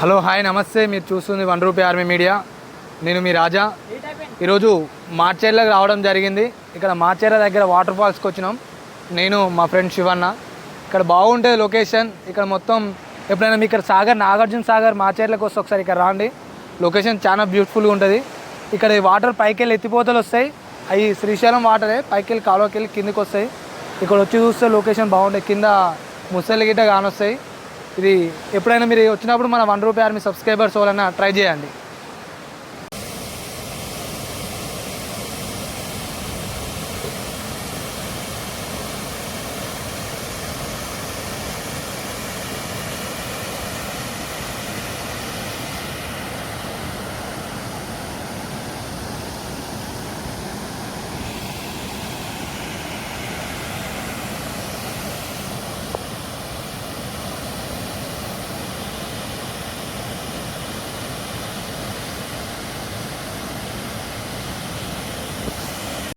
Hello hi నమస్తే. మీరు చూస్తుంది వన్ రూపీ ఆర్మీ మీడియా. నేను మీ రాజా. ఈరోజు మార్చేర్లకు రావడం జరిగింది. ఇక్కడ మార్చేర్ల దగ్గర వాటర్ ఫాల్స్కి వచ్చినాం. నేను మా ఫ్రెండ్ శివన్న. ఇక్కడ బాగుంటుంది లొకేషన్. ఇక్కడ మొత్తం ఎప్పుడైనా మీ ఇక్కడ సాగర్ నాగార్జున సాగర్ మార్చేర్లకు వస్తే ఒకసారి ఇక్కడ రాండి. లొకేషన్ చాలా బ్యూటిఫుల్గా ఉంటుంది. ఇక్కడ వాటర్ పైకి వెళ్ళి ఎత్తిపోతలు వస్తాయి. అవి శ్రీశైలం వాటరే పైకి వెళ్ళి కాలువకి వెళ్ళి కిందికి వస్తాయి. ఇక్కడ వచ్చి చూస్తే లొకేషన్ బాగుంటుంది కింద ముసలి గిట్ట కానొస్తాయి. ఇది ఎప్పుడైనా మీరు వచ్చినప్పుడు మన వన్ రూపీ ఆర్మీ సబ్స్క్రైబర్స్ వాళ్ళైనా ట్రై చేయండి.